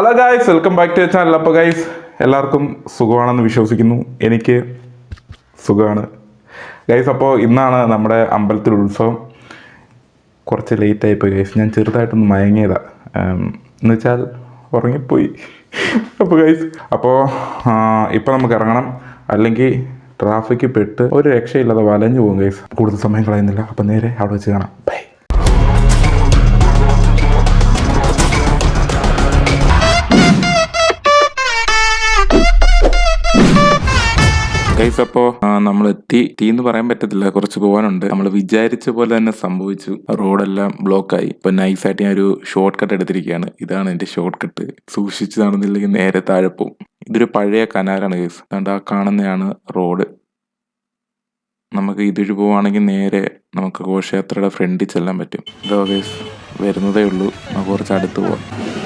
Hello guys welcome back to channel അപ്പോൾ guys എല്ലാവർക്കും സുഖമാണെന്ന് വിശ്വസിക്കുന്നു. എനിക്ക് സുഖമാണ്. ഗൈസ് അപ്പോൾ ഇന്നാണ് നമ്മുടെ അമ്പലത്തിൽ ഉത്സവം. കുറച്ച് ലേറ്റ് ആയിപ്പോയി ഗൈസ് ഞാൻ ചെറുതായിട്ടൊന്ന് മയങ്ങിയതാ. എന്ന് വെച്ചാൽ ഉറങ്ങിപ്പോയി. അപ്പോൾ ഗൈസ് അപ്പോൾ ഇപ്പോൾ നമുക്ക് ഇറങ്ങണം. അല്ലെങ്കിൽ ട്രാഫിക്ക് പെട്ട് ഒരു രക്ഷയില്ലാതെ വലഞ്ഞു പോകും ഗൈസ് കൂടുതൽ സമയം കളയുന്നില്ല. അപ്പോൾ നേരെ അവിടെ വെച്ച് കാണാം. ബൈ ഗൈസ് നമ്മളെത്തി. നമ്മൾ എന്ന് പറയാൻ പറ്റത്തില്ല. കുറച്ച് പോകാനുണ്ട് നമ്മൾ വിചാരിച്ച പോലെ തന്നെ സംഭവിച്ചു. റോഡെല്ലാം ബ്ലോക്കായി. ഇപ്പൊ നൈസായിട്ട് ഞാൻ ഒരു ഷോർട്ട് കട്ട് എടുത്തിരിക്കുകയാണ്. ഇതാണ് എന്റെ ഷോർട്ട് കട്ട് സൂക്ഷിച്ചു നടന്നില്ലെങ്കിൽ നേരെ താഴെ പോകും ഇതൊരു പഴയ കനാലാണ് ഗൈസ് അതുകൊണ്ട് ആ കാണുന്നതാണ് റോഡ്. നമുക്ക് ഇതൊരു പോവാണെങ്കിൽ നേരെ നമുക്ക് ഘോഷയാത്രയുടെ ഫ്രണ്ടിൽ ചെല്ലാൻ പറ്റും. ഇതോ ഗൈസ് വരുന്നതേ ഉള്ളൂ. നമുക്ക് കുറച്ച് അടുത്ത് പോവാം.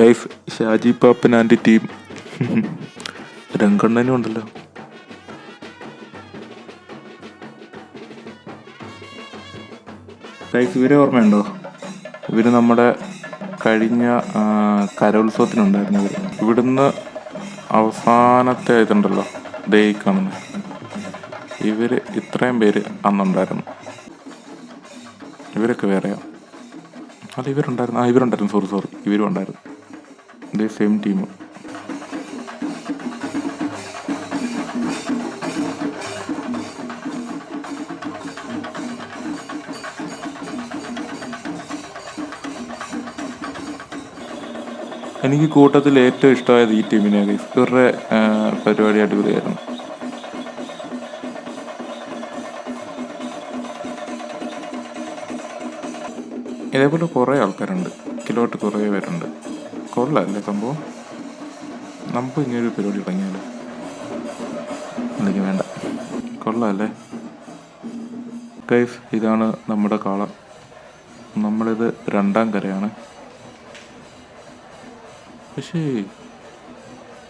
Guys Shaji Pappan and team. രംഗണ്ണനും ഉണ്ടല്ലോ. ഗൈസ് ഇവരെ ഓർമ്മയുണ്ടോ? ഇവർ നമ്മുടെ കഴിഞ്ഞ ആ, കരോത്സവത്തിനുണ്ടായിരുന്നു ഇവർ. ഇവിടുന്ന് അവസാനത്തെ ഇതുണ്ടല്ലോ ദേ കാണുന്നത് ഇവർ ഇത്രയും പേര് അന്നുണ്ടായിരുന്നു. ഇവരൊക്കെ വേറെയാ? അല്ല ഇവരുണ്ടായിരുന്നു. ആ ഇവരുണ്ടായിരുന്നു. സോറി സോറി ഇവരും ഉണ്ടായിരുന്നു. ഇതേ സെയിം ടീം. എനിക്ക് കൂട്ടത്തിൽ ഏറ്റവും ഇഷ്ടമായത് ഈ ടീമിനെ. ഇവരുടെ പരിപാടി അടിപൊളിയായിരുന്നു. ഇതേപോലെ കുറേ ആൾക്കാരുണ്ട്. കിലോട്ട് കുറേ പേരുണ്ട്. കൊള്ളാല്ലേ സംഭവം നമുക്ക് ഇങ്ങനെ ഒരു പരിപാടി തുടങ്ങിയാലോ? എനിക്ക് വേണ്ട. കൊള്ളാല്ലേ? കൈഫ് ഇതാണ് നമ്മുടെ കാളം. നമ്മളിത് രണ്ടാം കരയാണ്. പക്ഷേ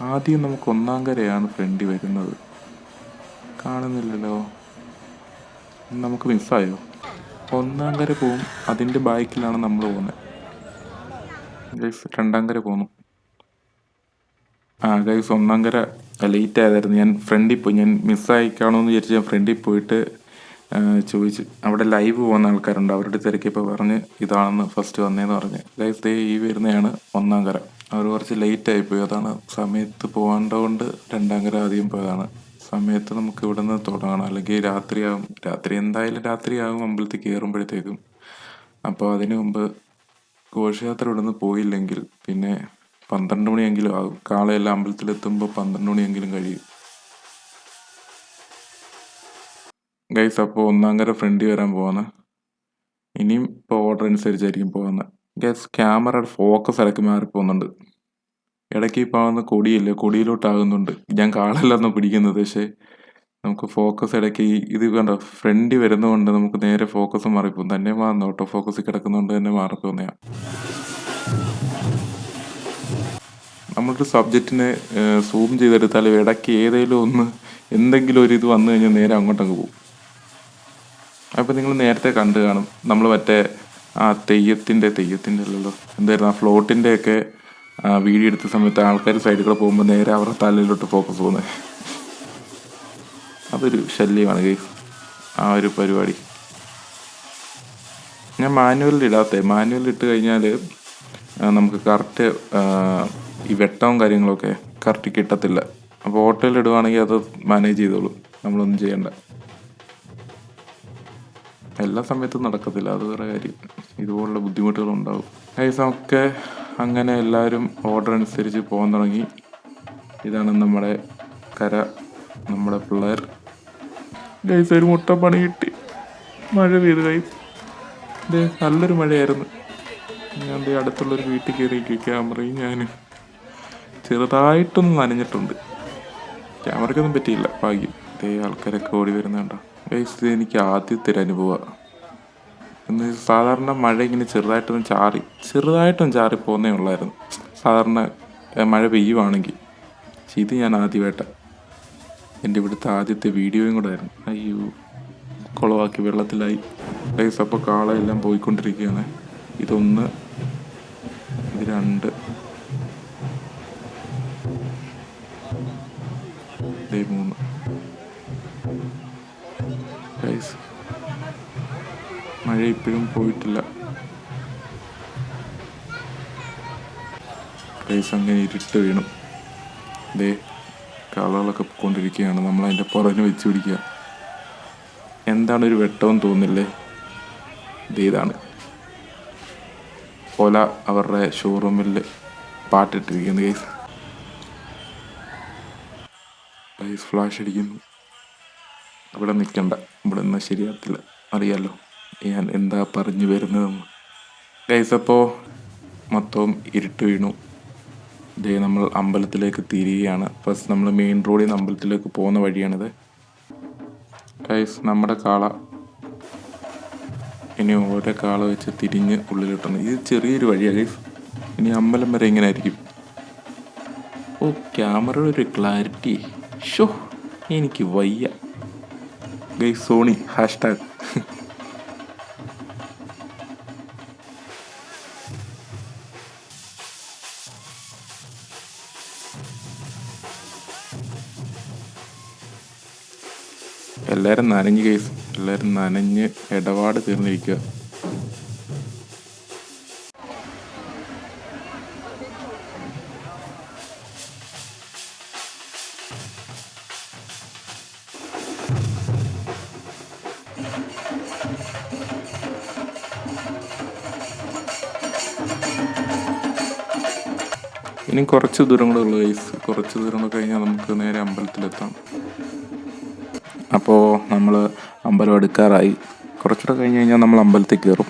ആദ്യം നമുക്ക് ഒന്നാം കരയാണ് ഫ്രണ്ടി വരുന്നത്. കാണുന്നില്ലല്ലോ. നമുക്ക് മിസ്സായോ ഒന്നാം കര പോവും അതിന്റെ ബാക്കിലാണ് നമ്മൾ പോകുന്നത്. ഗൈസ് രണ്ടാം കര പോന്നു. ആ ഗൈസ് ഒന്നാം കര ലേറ്റ് ആയതായിരുന്നു. ഞാൻ ഫ്രണ്ടിൽ പോയി. ഞാൻ മിസ്സായി കാണുമെന്ന് വിചാരിച്ച് ഞാൻ ഫ്രണ്ടിൽ പോയിട്ട് ചോദിച്ച്. അവിടെ ലൈവ് പോകുന്ന ആൾക്കാരുണ്ട്. അവരുടെ തിരക്കിപ്പോൾ പറഞ്ഞ് ഇതാണെന്ന് ഫസ്റ്റ് വന്നേന്ന് പറഞ്ഞ്. ഗൈസ് ദേ ഈ വരുന്നതാണ് ഒന്നാം കര. അവർ കുറച്ച് ലേറ്റ് ആയിപ്പോയി അതാണ് സമയത്ത് പോകേണ്ടതുകൊണ്ട് രണ്ടാം കര ആദ്യം പോയതാണ്. സമയത്ത് നമുക്ക് ഇവിടെ നിന്ന് തുടങ്ങണം. അല്ലെങ്കിൽ രാത്രിയാകും രാത്രി എന്തായാലും രാത്രിയാകും അമ്പലത്തിൽ കയറുമ്പോഴത്തേക്കും. അപ്പോൾ അതിനു മുമ്പ് ഘോഷയാത്ര ഇവിടെ നിന്ന് പോയില്ലെങ്കിൽ പിന്നെ പന്ത്രണ്ട് മണിയെങ്കിലും ആകും കാളയെല്ലാം അമ്പലത്തിലെത്തുമ്പോൾ പന്ത്രണ്ട് മണിയെങ്കിലും കഴിയും. ഗൈസ് അപ്പോൾ ഒന്നാങ്കര ഫ്രണ്ടി വരാൻ പോകുന്നത് ഇനിയും ഇപ്പോൾ ഓർഡർ അനുസരിച്ചായിരിക്കും പോകുന്നത് ഗൈസ് ക്യാമറയുടെ ഫോക്കസ് ഇടയ്ക്ക് മാറിപ്പോകുന്നുണ്ട് ഇടയ്ക്ക് ഇപ്പോൾ ആകുന്ന കൊടിയില്ലേ കൊടിയിലോട്ടാകുന്നുണ്ട്. ഞാൻ കാളല്ലെന്ന് പിടിക്കുന്നത് പക്ഷേ നമുക്ക് ഫോക്കസ് ഇടയ്ക്ക് ഈ ഇത് കണ്ടോ? ഫ്രണ്ടി വരുന്നതുകൊണ്ട് നമുക്ക് നേരെ ഫോക്കസ് മാറിപ്പോകും തന്നെ മാറുന്നു ഓട്ടോ ഫോക്കസ് കിടക്കുന്നതുകൊണ്ട് തന്നെ മാറിപ്പോകുന്നതാണ് നമ്മളൊരു സബ്ജക്റ്റിനെ സൂം ചെയ്തെടുത്താൽ ഇടയ്ക്ക് ഏതെങ്കിലും ഒന്ന് എന്തെങ്കിലും ഒരു ഇത് വന്നു കഴിഞ്ഞാൽ നേരെ അങ്ങോട്ടങ്ങ് പോകും അപ്പോൾ നിങ്ങൾ നേരത്തെ കണ്ടു കാണും. നമ്മൾ മറ്റേ ആ തെയ്യത്തിന്റെ തെയ്യത്തിന്റെ അല്ലല്ലോ എന്തായിരുന്നു? ആ ഫ്ലോട്ടിന്റെ ഒക്കെ വീഡിയോ എടുത്ത സമയത്ത് ആൾക്കാർ സൈഡിൽ കൂടെ പോകുമ്പോൾ നേരെ അവരുടെ തലയിലോട്ട് ഫോക്കസ് പോകുന്നത്. അതൊരു ശല്യമാണ് ഗൈസ്. ആ ഒരു പരിപാടി. ഞാൻ മാനുവലിൽ ഇടാത്ത. മാനുവലിൽ ഇട്ട് കഴിഞ്ഞാൽ നമുക്ക് കറക്റ്റ് ഈ വെട്ടവും കാര്യങ്ങളൊക്കെ കറക്റ്റ് കിട്ടത്തില്ല. അപ്പോൾ ഓട്ടോയിൽ ഇടുവാണെങ്കിൽ അത് മാനേജ് ചെയ്തോളും. നമ്മളൊന്നും ചെയ്യണ്ട. എല്ലാ സമയത്തും നടക്കത്തില്ല. അത് വേറെ കാര്യം. ഇതുപോലുള്ള ബുദ്ധിമുട്ടുകളുണ്ടാവും. ഒക്കെ അങ്ങനെ എല്ലാവരും ഓർഡർ അനുസരിച്ച് പോകാൻ തുടങ്ങി. ഇതാണ് നമ്മുടെ കര. നമ്മുടെ പിള്ളേർ. ഗൈസ് ഒരു മുട്ട പണി കിട്ടി. മഴ പെയ്തു ഗൈസ് ഇതേ നല്ലൊരു മഴയായിരുന്നു. ഞാൻ ദേ അടുത്തുള്ളൊരു വീട്ടിൽ കയറി ക്യാമറയും ഞാൻ ചെറുതായിട്ടൊന്നും നനഞ്ഞിട്ടുണ്ട്. ക്യാമറയ്ക്കൊന്നും പറ്റിയില്ല ഭാഗ്യം. ദേ ആൾക്കാരൊക്കെ ഓടി വരുന്നുണ്ടോ? ഗൈസ് ഇത് എനിക്ക് ആദ്യത്തെ ഒരു അനുഭവമാണ് എന്ന് സാധാരണ മഴ ഇങ്ങനെ ചെറുതായിട്ടൊന്നും ചാറി ചെറുതായിട്ടൊന്നും ചാറി പോകുന്നേ ഉള്ളായിരുന്നു. സാധാരണ മഴ പെയ്യുവാണെങ്കിൽ. പക്ഷെ ഇത് ഞാൻ ആദ്യമായിട്ട എന്റെ ഇവിടുത്തെ ആദ്യത്തെ വീഡിയോയും കൂടെ ആയിരുന്നു. അയ്യോ കുളവാക്കി വെള്ളത്തിലായി. ഗൈസ് അപ്പോൾ കാളയെല്ലാം പോയിക്കൊണ്ടിരിക്കുകയാണ്. ഇതൊന്ന് ഇത് രണ്ട്. മൂന്ന്. ഗൈസ് മഴ ഇപ്പോഴും പോയിട്ടില്ല. ഗൈസ് അങ്ങനെ ഇരുട്ട് വീണു. ദേ കാളകളൊക്കെ കൊണ്ടിരിക്കുകയാണ് നമ്മൾ അതിന്റെ പുറകിന് വെച്ച് പിടിക്കുക. എന്താണ് ഒരു വെട്ടവും തോന്നില്ലേ? ഇതാണ്. ഓല അവരുടെ ഷോറൂമിൽ പാട്ടിട്ടിരിക്കുന്നു ഗൈസ് ഗൈസ് ഫ്ലാഷ് അടിക്കുന്നു. ഇവിടെ നിൽക്കണ്ട. ഇവിടെ നിന്നാൽ ശരിയാകത്തില്ല. അറിയാലോ. ഞാൻ എന്താ പറഞ്ഞു വരുന്നതെന്ന്. ഗൈസ് അപ്പോൾ മൊത്തവും ഇരുട്ട് വീണു. ദേ നമ്മൾ അമ്പലത്തിലേക്ക് തിരിയുകയാണ്. ഫസ്റ്റ് നമ്മൾ മെയിൻ റോഡിൽ നിന്ന് അമ്പലത്തിലേക്ക് പോകുന്ന വഴിയാണിത്. കൈസ് നമ്മുടെ കാള ഇനി ഓരോ കാള വെച്ച് തിരിഞ്ഞ് ഉള്ളിലിട്ടുണ്ട് ഇത് ചെറിയൊരു വഴിയാണ് കൈസ് ഇനി അമ്പലം വരെ ഇങ്ങനെ ആയിരിക്കും. ഓ ക്യാമറയുടെ ഒരു ക്ലാരിറ്റി ഷോ എനിക്ക് വയ്യ. ഗൈസ് സോണി ഹാഷ്ടാഗ് എല്ലാവരും നനഞ്ഞ് കേസ്. എല്ലാവരും നനഞ്ഞ് ഇടപാട് തീർന്നിരിക്കുക. ഇനി കുറച്ച് ദൂരം ഗൈസ് കുറച്ച് ദൂരം കഴിഞ്ഞാൽ നമുക്ക് നേരെ അമ്പലത്തിലെത്താം. അപ്പോൾ നമ്മൾ അമ്പലം എടുക്കാറായി കുറച്ചുകൂടെ കഴിഞ്ഞ് കഴിഞ്ഞാൽ നമ്മൾ അമ്പലത്തിൽ കയറും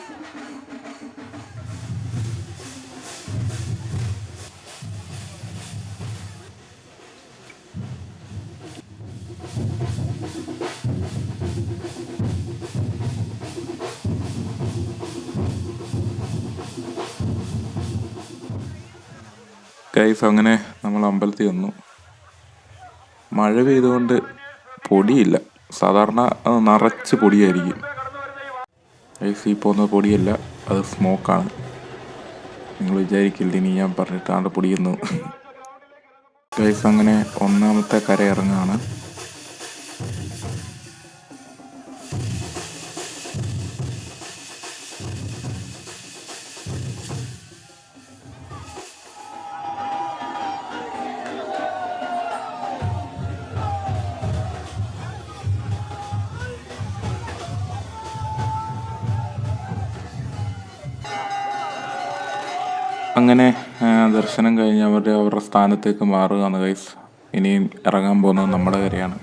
ഗൈസ് അങ്ങനെ നമ്മൾ അമ്പലത്തിൽ വന്നു. മഴ പെയ്തുകൊണ്ട് പൊടിയില്ല. സാധാരണ നിറച്ച് പൊടിയായിരിക്കും. ഗൈസ് ഈ പോകുന്ന പൊടിയല്ല അത് സ്മോക്കാണ്. നിങ്ങൾ വിചാരിക്കില്ല ഇനി ഞാൻ പറഞ്ഞിട്ടാണ് പൊടിയുന്നു. ഗൈസ് അങ്ങനെ ഒന്നാമത്തെ കര ഇറങ്ങാണ് അങ്ങനെ ദർശനം കഴിഞ്ഞ് അവരുടെ അവരുടെ സ്ഥാനത്തേക്ക് മാറുകയാണ് ഗൈസ് ഇനിയും ഇറങ്ങാൻ പോകുന്നത് നമ്മുടെ കരയാണ്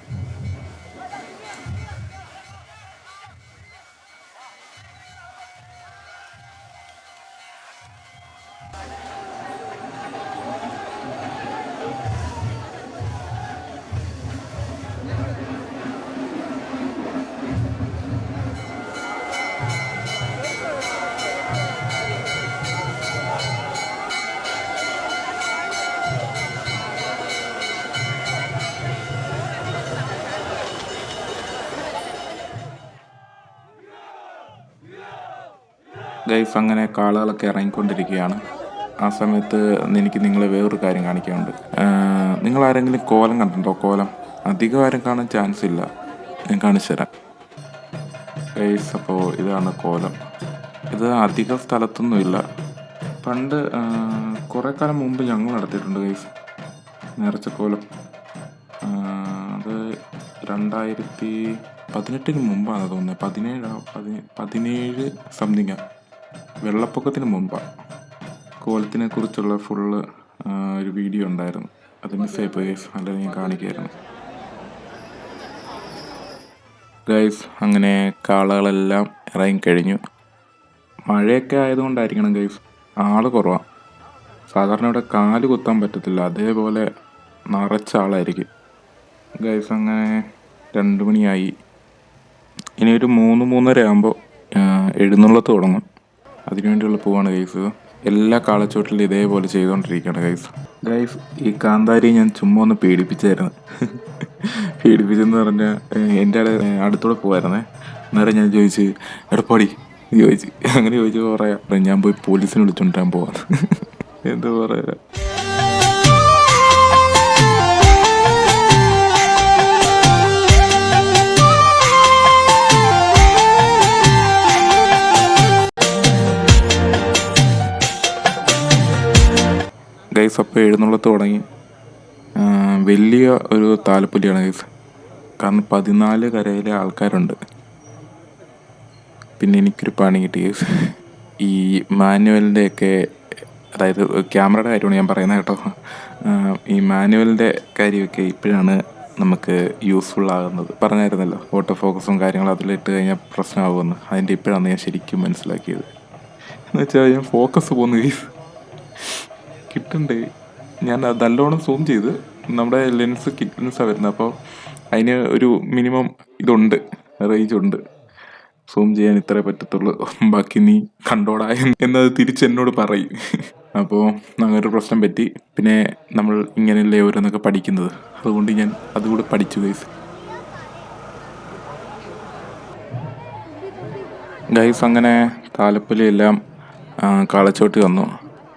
ഗൈസ് അങ്ങനെ കാളുകളൊക്കെ ഇറങ്ങിക്കൊണ്ടിരിക്കുകയാണ്. ആ സമയത്ത് എനിക്ക് നിങ്ങളെ വേറൊരു കാര്യം കാണിക്കാനുണ്ട്. നിങ്ങൾ ആരെങ്കിലും കോലം കണ്ടിട്ടുണ്ടോ? കോലം? അധികം ആരും കാണാൻ ചാൻസ് ഇല്ല. ഞാൻ കാണിച്ചു തരാം. ഗൈസ് അപ്പോൾ ഇതാണ് കോലം. ഇത് അധിക സ്ഥലത്തൊന്നുമില്ല പണ്ട് കുറേ കാലം മുമ്പ് ഞങ്ങൾ നടത്തിയിട്ടുണ്ട് ഗൈസ് നേർച്ചക്കോലം കോലം. അത് രണ്ടായിരത്തി പതിനെട്ടിന് മുമ്പാണ് തോന്നുന്നത്. പതിനേഴ് പതി പതിനേഴ് സംതിങ്ങാ വെള്ളപ്പൊക്കത്തിന് മുമ്പാണ് കോലത്തിനെ കുറിച്ചുള്ള ഫുള്ള് ഒരു വീഡിയോ ഉണ്ടായിരുന്നു. അത് മിസ്സായി പോയി. അല്ലെങ്കിൽ ഞാൻ കാണിക്കുമായിരുന്നു ഗൈസ് അങ്ങനെ കാളകളെല്ലാം ഇറങ്ങിക്കഴിഞ്ഞു മഴയൊക്കെ ആയതുകൊണ്ടായിരിക്കണം ഗൈസ് ആൾ കുറവാണ് സാധാരണ ഇവിടെ കാൽ കുത്താൻ പറ്റത്തില്ല. അതേപോലെ നിറച്ച ആളായിരിക്കും. ഗൈസ് അങ്ങനെ രണ്ട് മണിയായി. ഇനി ഒരു മൂന്ന് മൂന്നര ആകുമ്പോൾ എഴുന്നള്ളത്ത് തുടങ്ങും. അതിനുവേണ്ടിയുള്ള പൂവാണ് ഗൈസ് എല്ലാ കാളച്ചോട്ടിലും ഇതേപോലെ ചെയ്തുകൊണ്ടിരിക്കുകയാണ് ഗൈസ് ഗൈസ് ഈ കാന്താരി ഞാൻ ചുമ്മാ ഒന്ന് പേടിപ്പിച്ചായിരുന്നു. പേടിപ്പിച്ചെന്ന് പറഞ്ഞാൽ എന്റെ അട അടുത്തൂടെ പോവായിരുന്നേ. അന്നേരം ഞാൻ ചോദിച്ച് എടപ്പാടി ചോദിച്ച്. അങ്ങനെ ചോദിച്ചു പറയാം ഞാൻ പോയി പോലീസിനെ വിളിച്ചുകൊണ്ടിരാൻ പോവാ എന്താ പറയാ? ഗൈസ് അപ്പോൾ എഴുന്നള്ളത്ത് തുടങ്ങി. വലിയ ഒരു താലപ്പൊലിയാണ് ഗൈസ് കാരണം പതിനാല് കരയിലെ ആൾക്കാരുണ്ട്. പിന്നെ എനിക്കൊരു പണി കിട്ടി ഗൈസ് ഈ മാനുവലിന്റെ ഒക്കെ അതായത് ക്യാമറയുടെ കാര്യമാണ് ഞാൻ പറയുന്നത് കേട്ടോ. ഈ മാനുവലിന്റെ കാര്യമൊക്കെ ഇപ്പോഴാണ് നമുക്ക് യൂസ്ഫുൾ ആകുന്നത്. പറഞ്ഞായിരുന്നല്ലോ ഓട്ടോ ഫോക്കസും കാര്യങ്ങളും അതിലിട്ട് കഴിഞ്ഞാൽ പ്രശ്നമാകുമെന്ന്. അതിന്റെ ഇപ്പോഴാണ് ഞാൻ ശരിക്കും മനസ്സിലാക്കിയത്. എന്ന് വെച്ചാൽ ഞാൻ ഫോക്കസ് പോകുന്നു ഗൈസ് കിട്ടണ്ടേ. ഞാൻ നല്ലോണം സൂം ചെയ്ത് നമ്മുടെ ലെൻസ് കിറ്റ് വരുന്നത്. അപ്പോൾ അതിന് ഒരു മിനിമം ഇതുണ്ട് റേഞ്ച് ഉണ്ട്. സൂം ചെയ്യാൻ ഇത്രേ പറ്റത്തുള്ളൂ. ബാക്കി നീ കണ്ടോടാ എന്ന് എന്നത് തിരിച്ച് എന്നോട് പറയും. അപ്പോൾ അങ്ങനൊരു പ്രശ്നം പറ്റി. പിന്നെ നമ്മൾ ഇങ്ങനെയല്ലേ ഓരോന്നൊക്കെ പഠിക്കുന്നത്. അതുകൊണ്ട് ഞാൻ അതുകൂടെ പഠിച്ചു ഗൈസ് ഗൈസ് അങ്ങനെ താലപ്പൊലിയെല്ലാം കാളച്ചോട്ടി വന്നു.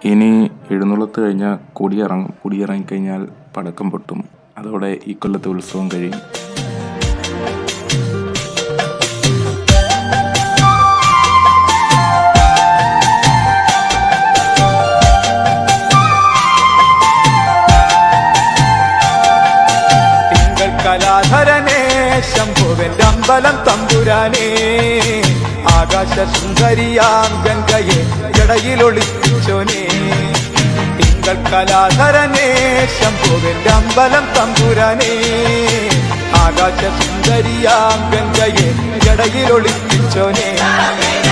ഇനി എഴുന്നള്ളത്ത് കഴിഞ്ഞാൽ കൊടിയിറങ്ങും കൊടിയിറങ്ങിക്കഴിഞ്ഞാൽ പടക്കം പൊട്ടും. അതോടെ ഈ കൊല്ലത്തെ ഉത്സവം കഴിയും. കലാധരനേ തമ്പുരാനേ ആകാശ സുന്ദരിയാം ഗംഗയെ തിങ്കൾ അമ്പലം തമ്പുരാനേ. ആകാശ സുന്ദരിയാ ഗംഗയെ ആരെല്ലാം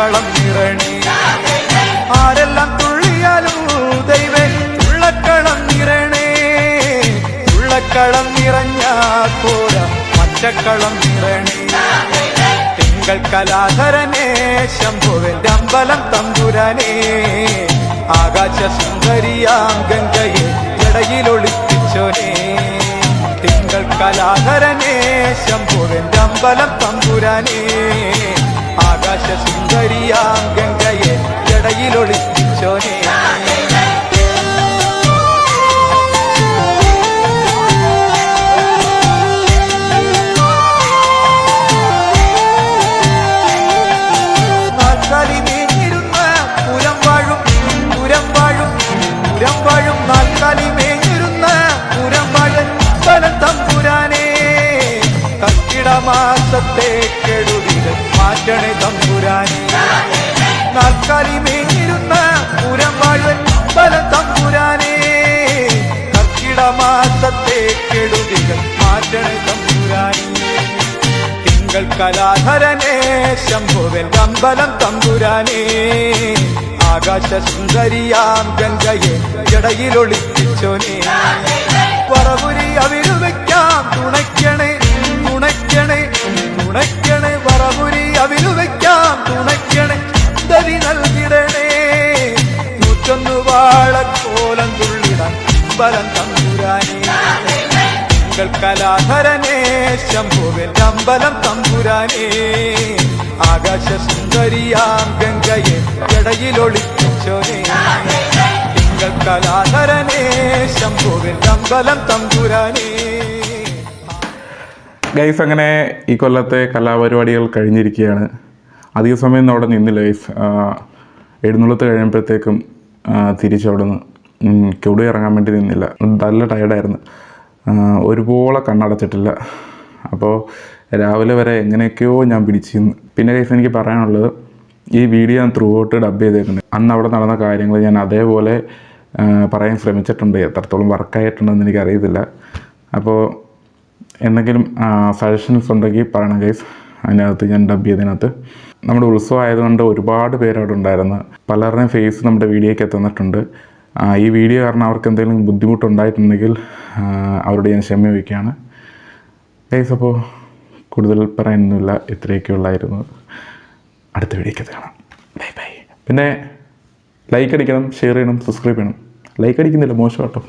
പച്ചക്കളം നിറണി. ആരെല്ലാം തുള്ളിയാലും ദൈവേ ഉള്ളക്കളം നിറണേ. ഉള്ളക്കളം നിറഞ്ഞ പോരാ മറ്റക്കളം നിറണി. തിങ്കൾ കലാധരനേ ശംഭുവിന്റെ അമ്പലം തമ്പുരാനേ. ആകാശ സുന്ദരിയാം ഗംഗയെ ജടയിലൊളിപ്പിച്ചോനേ. തിങ്കൾ കലാധരനേ ശംഭുവിന്റെ അമ്പലം തമ്പുരാനേ. ആകാശ സുന്ദരിയാം ഗംഗയെ ജടയിലൊളിപ്പിച്ചോനേ മാറ്റണേ തമ്പുരാനെ. നാൽക്കാലി മേഞ്ഞിരുന്ന പുരം വാഴൻ ബലം തമ്പുരാനേ. കർക്കിട മാസത്തെ കെടുതികൾ മാറ്റണേ തമ്പുരാനെ. തിങ്കൾ കലാധരനെ ശംഭുവൻ കമ്പലം തമ്പുരാനെ. ആകാശ സുന്ദരിയാം ഗംഗയെ ജടയിലൊളിപ്പിച്ചോനേ പറപുരി അവിരു കലാധരനേ ശംഭുവിൻ അമ്പലം തമ്പുരാനേ. ആകാശ സുന്ദരിയാം ഗംഗയെ ജടയിലൊളിപ്പിച്ചോനേ തിങ്കൾ കലാധരനേ ശംഭുവിൻ അമ്പലം തമ്പുരാനേ. ഗൈസ് അങ്ങനെ ഈ കൊല്ലത്തെ കലാപരിപാടികൾ കഴിഞ്ഞിരിക്കുകയാണ്. അധിക സമയം അവിടെ നിന്നില്ല ഗൈസ്. എഴുന്നള്ളത്ത് കഴിയുമ്പോഴത്തേക്കും തിരിച്ചവിടുന്ന് കെവിടെ ഇറങ്ങാൻ വേണ്ടി നിന്നില്ല. നല്ല ടയർഡായിരുന്നു ഒരുപോലെ കണ്ണടച്ചിട്ടില്ല. അപ്പോൾ രാവിലെ വരെ എങ്ങനെയൊക്കെയോ ഞാൻ പിടിച്ചിരുന്നു. പിന്നെ ഗൈസ് എനിക്ക് പറയാനുള്ളത് ഈ വീഡിയോ ഞാൻ ത്രൂ ഔട്ട് ഡബ് ചെയ്തേക്കുന്നത് അന്ന് അവിടെ നടന്ന കാര്യങ്ങൾ ഞാൻ അതേപോലെ പറയാൻ ശ്രമിച്ചിട്ടുണ്ട്. എത്രത്തോളം വർക്കായിട്ടുണ്ടെന്ന് എനിക്കറിയത്തില്ല. അപ്പോൾ എന്തെങ്കിലും സജഷൻസ് ഉണ്ടെങ്കിൽ പറയണം ഗൈസ്. അതിനകത്ത് ഞാൻ ഡബ് ചെയ്തതിനകത്ത്. നമ്മുടെ ഉത്സവം ആയതുകൊണ്ട് ഒരുപാട് പേര് അവിടെ ഉണ്ടായിരുന്നു. പലരുടെയും ഫേസ് നമ്മുടെ വീഡിയോയ്ക്ക് എത്തുന്നിട്ടുണ്ട് ഈ വീഡിയോ കാരണം അവർക്ക് എന്തെങ്കിലും ബുദ്ധിമുട്ടുണ്ടായിട്ടുണ്ടെങ്കിൽ അവരോട് ഞാൻ ക്ഷമ വയ്ക്കുകയാണ് ഗൈസ് അപ്പോൾ കൂടുതൽ പറയാനൊന്നുമില്ല. ഇത്രയൊക്കെ ഉള്ളായിരുന്നു അടുത്ത വീഡിയോയ്ക്ക് കാണാം. Bye bye. പിന്നെ ലൈക്ക് അടിക്കണം ഷെയർ ചെയ്യണം സബ്സ്ക്രൈബ് ചെയ്യണം. ലൈക്ക് അടിക്കുന്നില്ല മോശം കേട്ടോ